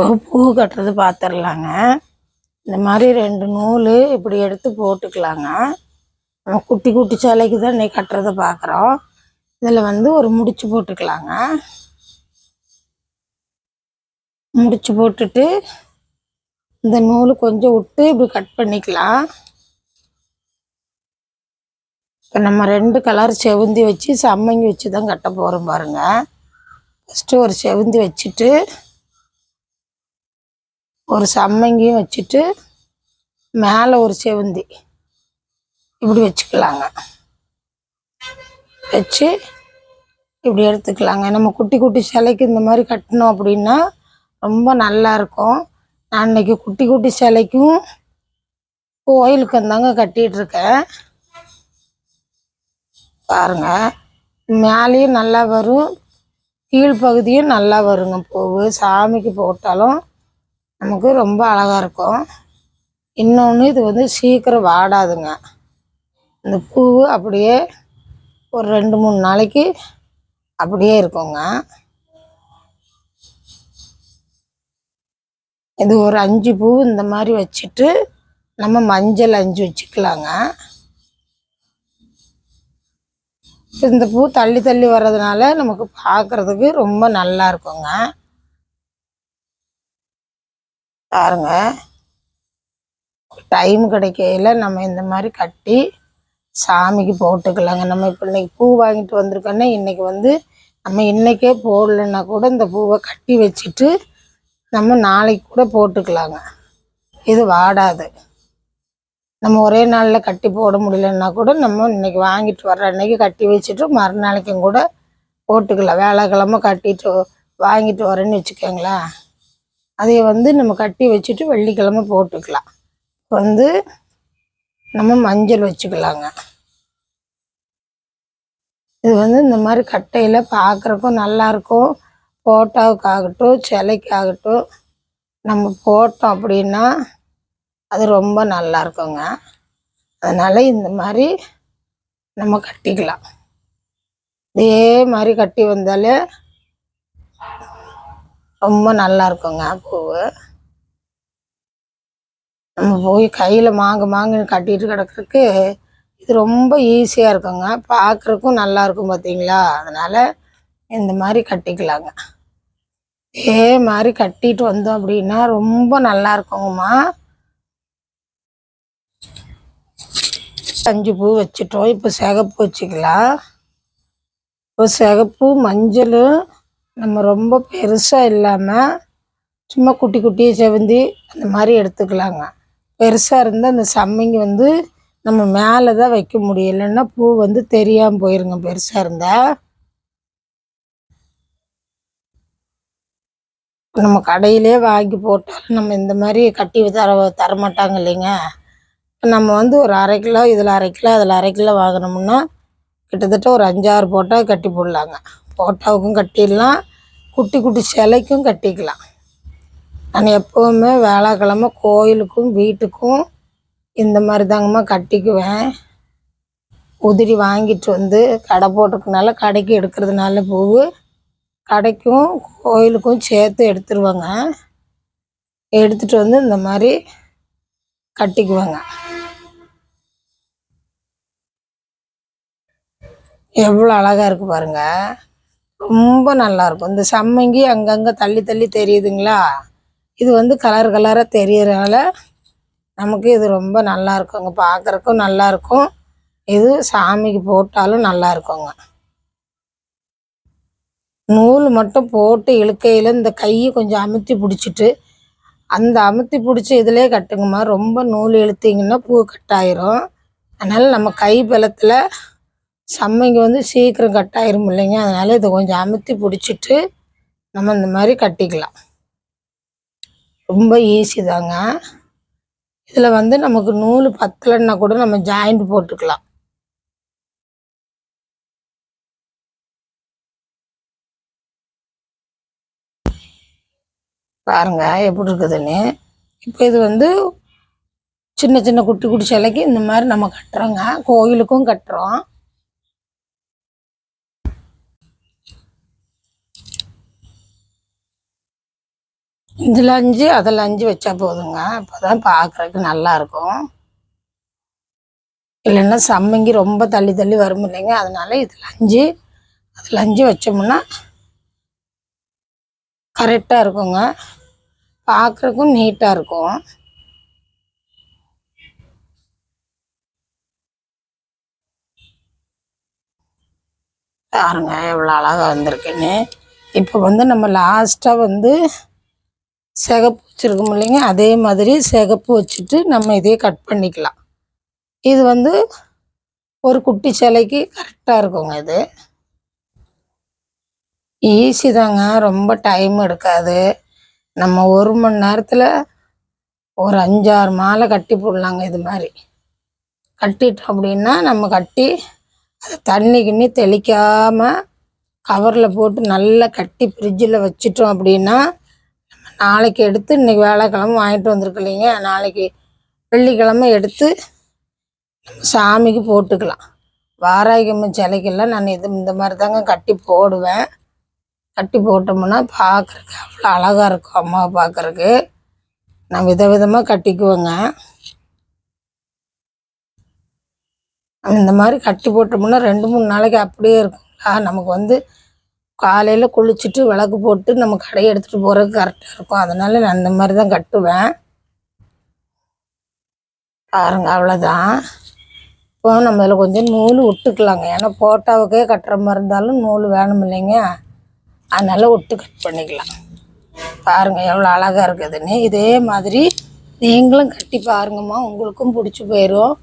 ஒரு பூ கட்டுறது பார்த்துடலாங்க இந்த மாதிரி ரெண்டு நூல் இப்படி எடுத்து போட்டுக்கலாங்க. நம்ம குட்டி குட்டி சேலைக்கு தான் இன்னைக்கு கட்டுறதை பார்க்குறோம் இதில் வந்து ஒரு முடிச்சு போட்டுக்கலாங்க. முடிச்சு போட்டுட்டு இந்த நூல் கொஞ்சம் விட்டு இப்படி கட் பண்ணிக்கலாம். இப்போ நம்ம ரெண்டு கலர் செவுந்தி வச்சு சம்மங்கி வச்சு தான் கட்ட போகிறோம் பாருங்கள் ஃபஸ்ட்டு ஒரு செவுந்தி வச்சுட்டு ஒரு சம்மங்கியும் வச்சுட்டு மேலே ஒரு செவந்தி. இப்படி வச்சுக்கலாங்க. வச்சு இப்படி எடுத்துக்கலாங்க. நம்ம குட்டி குட்டி சிலைக்கு இந்த மாதிரி கட்டினோம் அப்படின்னா ரொம்ப நல்லா இருக்கும். நான் இன்னைக்கு குட்டி குட்டி சிலைக்கும் கோயிலுக்கு வந்தாங்க கட்டிகிட்ருக்கேன் பாருங்கள் பாருங்க. மேலேயும் நல்லா வரும். கீழ்ப்பகுதியும் நல்லா வருங்க பூவு. சாமிக்கு போட்டாலும் நமக்கு ரொம்ப அழகாக இருக்கும். இன்னொன்று இது வந்து சீக்கிரம் வாடாதுங்க. இந்த பூவு அப்படியே ஒரு ரெண்டு மூணு நாளைக்கு அப்படியே இருக்குங்க. இது ஒரு அஞ்சு பூ இந்த மாதிரி வச்சுட்டு நம்ம மஞ்சள் அஞ்சு வச்சுக்கலாங்க. இந்த பூ தள்ளி தள்ளி வர்றதுனால நமக்கு பார்க்குறதுக்கு ரொம்ப நல்லா இருக்குங்க. பாருங்க. டைம் கிடைக்கையில் நம்ம இந்த மாதிரி கட்டி சாமிக்கு போட்டுக்கலாங்க. நம்ம இப்போ இன்னைக்கு பூ வாங்கிட்டு வந்திருக்கோன்னா இன்றைக்கி வந்து நம்ம இன்னைக்கே போடலைன்னா கூட இந்த பூவை கட்டி வச்சுட்டு நம்ம நாளைக்கு கூட போட்டுக்கலாங்க. இது வாடாது. நம்ம ஒரே நாளில் கட்டி போட முடியலன்னா கூட நம்ம இன்றைக்கி வாங்கிட்டு வர்ற அன்னைக்கு கட்டி வச்சுட்டு மறுநாளைக்கும் கூட போட்டுக்கலாம். வேலைக்கிழமை கட்டிட்டு வாங்கிட்டு வரேன்னு வச்சுக்கோங்களேன். அதை வந்து நம்ம கட்டி வச்சுட்டு வெள்ளிக்கிழமை போட்டுக்கலாம். வந்து நம்ம மஞ்சள் வச்சுக்கலாங்க. இது வந்து இந்த மாதிரி கட்டையில் பார்க்குறக்கும் நல்லாயிருக்கும் ஃபோட்டோவுக்காகட்டும் சிலைக்காகட்டும் நம்ம போட்டோம் அப்படின்னா அது ரொம்ப நல்லா இருக்குங்க அதனால் இந்த மாதிரி நம்ம கட்டிக்கலாம். இதே மாதிரி கட்டி வந்தாலே ரொம்ப நல்லா இருக்குங்க பூவு. நம்ம போய் கையில் மாங்க மாங்கன்னு கட்டிட்டு கிடக்கிறதுக்கு இது ரொம்ப ஈஸியாக இருக்குங்க. பார்க்குறக்கும் நல்லா இருக்கும் பார்த்தீங்களா அதனால் இந்த மாதிரி கட்டிக்கலாங்க. இதே மாதிரி கட்டிட்டு வந்தோம் அப்படின்னா ரொம்ப நல்லா இருக்குங்கம்மா. அஞ்சு பூ வச்சுட்டோம். இப்போ சிகப்பு வச்சுக்கலாம். இப்போ சிகப்பு மஞ்சள் நம்ம ரொம்ப பெருசாக இல்லாமல் சும்மா குட்டி குட்டி செவந்தி அந்த மாதிரி எடுத்துக்கலாங்க. பெருசாக இருந்தால் அந்த சம்மங்கி வந்து நம்ம மேலே தான் வைக்க முடியும். இல்லைன்னா பூ வந்து தெரியாமல் போயிருங்க பெருசாக இருந்தால் நம்ம கடையிலே வாங்கி போட்டாலும் நம்ம இந்த மாதிரி கட்டி தர தரமாட்டாங்க இல்லைங்க. நம்ம வந்து ஒரு அரை கிலோ இதில் அரை கிலோ அதில் அரை கிலோ வாங்கினோம்னா கிட்டத்தட்ட ஒரு அஞ்சாறு போட்டால் கட்டி போடலாங்க. போட்டாவுக்கும் கட்டிடலாம். குட்டி குட்டி சிலைக்கும் கட்டிக்கலாம். நான் எப்போவுமே வேளாக்கிழமை கோயிலுக்கும் வீட்டுக்கும் இந்த மாதிரி தாங்கம்மா கட்டிக்குவேன். உதிரி வாங்கிட்டு வந்து கடை போட்டிருக்கனால கடைக்கு எடுக்கிறதுனால பூ கடைக்கும் கோயிலுக்கும் சேர்த்து எடுத்துருவாங்க. எடுத்துட்டு வந்து இந்த மாதிரி கட்டிக்குவாங்க. எவ்வளோ அழகாக இருக்குது பாருங்க. ரொம்ப நல்லா இருக்கும் இந்த சம்மங்கி அங்கங்கே தள்ளி தள்ளி தெரியுதுங்களா? இது வந்து கலர் கலராக தெரியறனால நமக்கு இது ரொம்ப நல்லா இருக்குங்க பார்க்குறக்கும் நல்லா இருக்கும் இது சாமிக்கு போட்டாலும் நல்லா இருக்குங்க நூல் மட்டும் போட்டு இழுக்கையில் இந்த கையை கொஞ்சம் அமுத்தி பிடிச்சிட்டு அந்த அமுத்தி பிடிச்சி இதிலே கட்டுங்கம்மா. ரொம்ப நூல் இழுத்திங்கன்னா பூ கட்டாயிரும். அதனால் நம்ம கை பலத்தில் சம்மங்கி வந்து சீக்கிரம் கட்டாயிரும் இல்லைங்க. அதனால் இதை கொஞ்சம் அமுத்தி பிடிச்சிட்டு நம்ம இந்த மாதிரி கட்டிக்கலாம். ரொம்ப ஈஸி தாங்க. இதில் வந்து நமக்கு நூல் பத்தலைன்னா கூட நம்ம ஜாயிண்ட் போட்டுக்கலாம். பாருங்க எப்படி இருக்குதுன்னு. இப்போ இது வந்து சின்ன சின்ன குட்டி குட்டி சிலைக்கு இந்த மாதிரி நம்ம கட்டுறோங்க. கோயிலுக்கும் கட்டுறோம். இதில் அஞ்சு அதில் அஞ்சு வச்சா போதுங்க. அப்போ தான் பார்க்குறதுக்கு நல்லாயிருக்கும். இல்லைன்னா சம்மங்கி ரொம்ப தள்ளி தள்ளி வரும் இல்லைங்க. அதனால் இதில் அஞ்சு அதில் அஞ்சு வச்சோம்னா கரெக்டாக இருக்குங்க. பார்க்குறக்கும் நீட்டாக இருக்கும். பாருங்க எவ்வளோ அழகாக வந்திருக்குன்னு. இப்போ வந்து நம்ம லாஸ்ட்டாக வந்து சிகப்பு வச்சுருக்கோம் இல்லைங்க அதே மாதிரி சிகப்பு வச்சுட்டு நம்ம இதையே கட் பண்ணிக்கலாம். இது வந்து ஒரு குட்டி சிலைக்கு கரெக்டாக இருக்குங்க இது. ஈஸி தாங்க ரொம்ப டைம் எடுக்காது. நம்ம ஒரு மணி நேரத்தில் ஒரு அஞ்சாறு மாலை கட்டி போடலாங்க இது மாதிரி. கட்டிட்டோம் அப்படின்னா நம்ம கட்டி அதை தண்ணி கிண்ணி தெளிக்காமல் கவரில் போட்டு நல்லா கட்டி ஃப்ரிட்ஜில் வச்சிட்டோம் அப்படின்னா நாளைக்கு எடுத்து இன்னைக்கு வேலைக்கிழமை வாங்கிட்டு வந்திருக்கு இல்லைங்க நாளைக்கு வெள்ளிக்கிழமை எடுத்து சாமிக்கு போட்டுக்கலாம். வாராகியம்மன் சிலைக்கெல்லாம் நான் இது இந்த மாதிரி தாங்க கட்டி போடுவேன். கட்டி போட்டோம்னா பார்க்குறக்கு அவ்வளோ அழகாக இருக்கும் அம்மாவை பார்க்குறக்கு நான் விதவிதமாக கட்டிக்குவேங்க. இந்த மாதிரி கட்டி போட்டோம்னா ரெண்டு மூணு நாளைக்கு அப்படியே இருக்குங்களா நமக்கு வந்து காலையில் குளிச்சுட்டு விளக்கு போட்டு நம்ம கடையை எடுத்துகிட்டு போகிறதுக்கு கரெக்டாக இருக்கும். அதனால் நான் அந்த மாதிரி தான் கட்டுவேன். பாருங்க அவ்வளோதான் இப்போ நம்ம இதில் கொஞ்சம் நூல் விட்டுக்கலாங்க ஏன்னா போட்டாவுக்கே கட்டுற மாதிரி இருந்தாலும் நூல் வேணும் இல்லைங்க. அதனால் விட்டு கட் பண்ணிக்கலாம். பாருங்கள் எவ்வளோ அழகாக இருக்குதுன்னு. இதே மாதிரி நீங்களும் கட்டி பாருங்கம்மா. உங்களுக்கும் பிடிச்சி போயிடும்